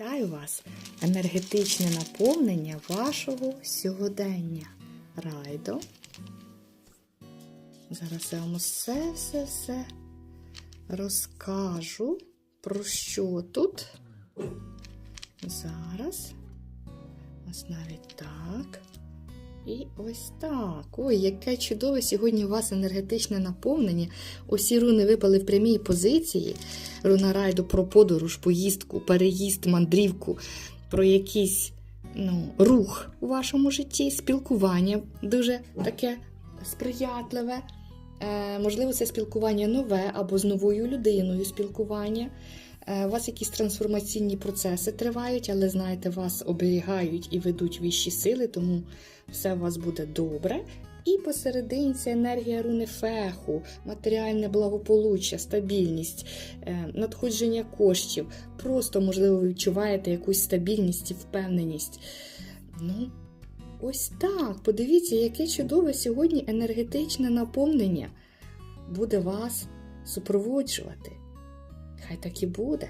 Вітаю вас! Енергетичне наповнення вашого сьогодення. Райдо. Зараз я вам все, все, все розкажу, про що тут. Зараз. Ось навіть так. І ось так. Ой, яке чудове сьогодні у вас енергетичне наповнення. Усі руни випали в прямій позиції. Руна райду про подорож, поїздку, переїзд, мандрівку, про якийсь ну, рух у вашому житті, спілкування дуже таке сприятливе. Е, можливо, це спілкування нове або з новою людиною спілкування. Е, У вас якісь трансформаційні процеси тривають, але знаєте, вас оберігають і ведуть вищі сили, тому все у вас буде добре. І посередині це енергія руни феху, матеріальне благополуччя, стабільність, е, надходження коштів. Просто, можливо, ви відчуваєте якусь стабільність і впевненість. Ну, ось так. Подивіться, яке чудове сьогодні енергетичне наповнення буде вас супроводжувати. Хай так і буде.